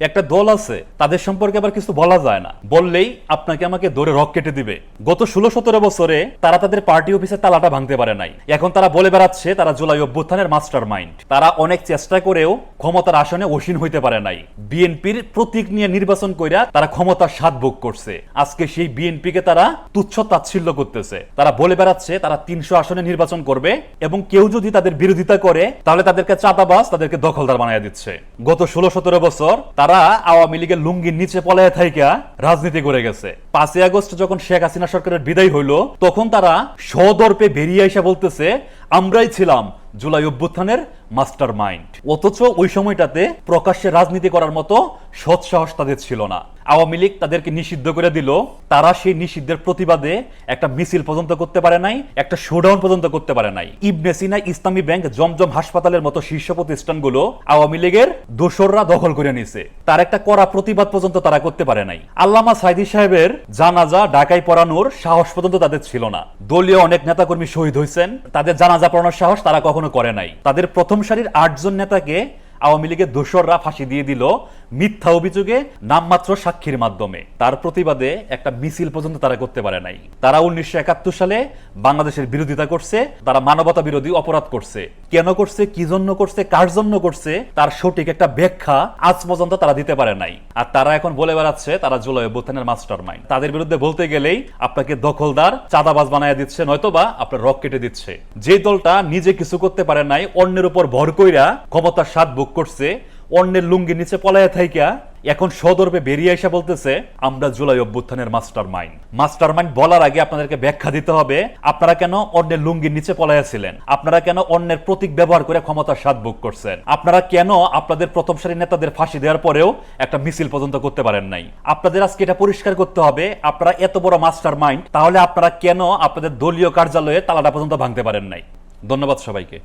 একটা দল আছে, তাদের সম্পর্কে আবার কিছু বলা যায় না। বললেই আপনাকে আমাকে ধরে রক কেটে দিবে। গত ষোলো সতেরো বছরে তারা তাদের পার্টি অফিসের তালাটা ভাঙতে পারে নাই। এখন তারা বলে বেড়াচ্ছে, তারা জুলাই অভ্যুত্থানের মাস্টার মাইন্ড তারা অনেক চেষ্টা করেও ক্ষমতার আসনে অসীন হইতে পারে নাই। বিএনপির প্রতীক নিয়ে নির্বাচন কইরা তারা ক্ষমতার স্বাদ ভোগ করছে। আজকে সেই বিএনপি কে তারা তুচ্ছ তাচ্ছিল্য করতেছে। তারা বলে বেড়াচ্ছে, তারা তিনশো আসনে নির্বাচন করবে এবং কেউ যদি তাদের বিরোধিতা করে, তাহলে তাদেরকে চাঁদাবাস তাদেরকে দখলদার বানায় দিচ্ছে। গত ষোলো সতেরো বছর তারা আওয়ামী লীগের লুঙ্গির নিচে পলায় থাইকা রাজনীতি করে গেছে। পাঁচই আগস্ট যখন শেখ হাসিনা সরকারের বিদায় হইল, তখন তারা সদর্পে বেরিয়ে এসে বলতেছে, আমরাই ছিলাম জুলাই অভ্যুত্থানের মাস্টার মাইন্ড অথচ ওই সময়টাতে প্রকাশ্যে রাজনীতি করার মতো সৎসাহস তাদের ছিল না। আওয়ামী লীগ তাদেরকে নিষিদ্ধ করে দিল। তারা সেই নিষিদ্ধের প্রতিবাদে একটা মিছিল পর্যন্ত করতে পারে নাই, একটা শোডাউন পর্যন্ত করতে পারে নাই। ইবনে সিনা ইসলামী ব্যাংক জমজম হাসপাতালের মতো শীর্ষ প্রতিষ্ঠানগুলো আওয়ামী লীগের দোসররা দখল করে নিছে। তার একটা কড়া প্রতিবাদ পর্যন্ত তারা করতে পারে নাই। আল্লামা সাইদি সাহেবের জানাজা ঢাকায় পড়ানোর সাহস পর্যন্ত তাদের ছিল না। দলীয় অনেক নেতাকর্মী শহীদ হয়েছেন তাদের জানাজা পড়ানোর সাহস তারা কখনো করে নাই। তাদের প্রথম সারির আটজন নেতাকে আওয়ামী লীগের দোসররা ফাঁসি দিয়ে দিল মিথ্যা অভিযোগে নামমাত্র সাক্ষীর মাধ্যমে। তার প্রতিবাদে একটা মিছিল পর্যন্ত তারা করতে পারে নাই। তারা উনিশশো একাত্তর সালে বাংলাদেশের বিরোধিতা করছে, তারা মানবতা বিরোধী অপরাধ করছে। কেন করছে, কি জন্য করছে, কার জন্য করছে, তার সঠিক একটা ব্যাখ্যা আজ পর্যন্ত তারা দিতে পারে নাই। আর তারা এখন বলে বেড়াচ্ছে, তারা জুলাই অভ্যুত্থানের মাস্টার মাইন্ড তাদের বিরুদ্ধে বলতে গেলেই আপনাকে দখলদার চাঁদাবাজ বানায় দিচ্ছে, নয়তোবা আপনার রক কেটে দিচ্ছে। যে দলটা নিজে কিছু করতে পারে নাই, অন্যের উপর ভর কইরা ক্ষমতার স্বাদ ভোগ করছে, অন্যের লুঙ্গির নিচে পলায়া থাইকা, এখন সদর্পে বেরিয়ে এসে বলতেছে, আমরা জুলাই অভ্যুত্থানের মাস্টার মাইন্ড মাস্টার মাইন্ড বলার আগে আপনাদেরকে ব্যাখ্যা দিতে হবে, আপনারা কেন অন্যের লুঙ্গির নিচে পলায়া ছিলেন আপনারা কেন অন্যের প্রতীক ব্যবহার করে ক্ষমতার স্বাদ ভোগ করছেন? আপনারা কেন আপনাদের প্রথম সারির নেতাদের ফাঁসি দেওয়ার পরেও একটা মিছিল পর্যন্ত করতে পারেন নাই? আপনাদের আজকে এটা পরিষ্কার করতে হবে, আপনারা এত বড় মাস্টার মাইন্ড তাহলে আপনারা কেন আপনাদের দলীয় কার্যালয়ে তালাটা পর্যন্ত ভাঙতে পারেন নাই? ধন্যবাদ সবাইকে।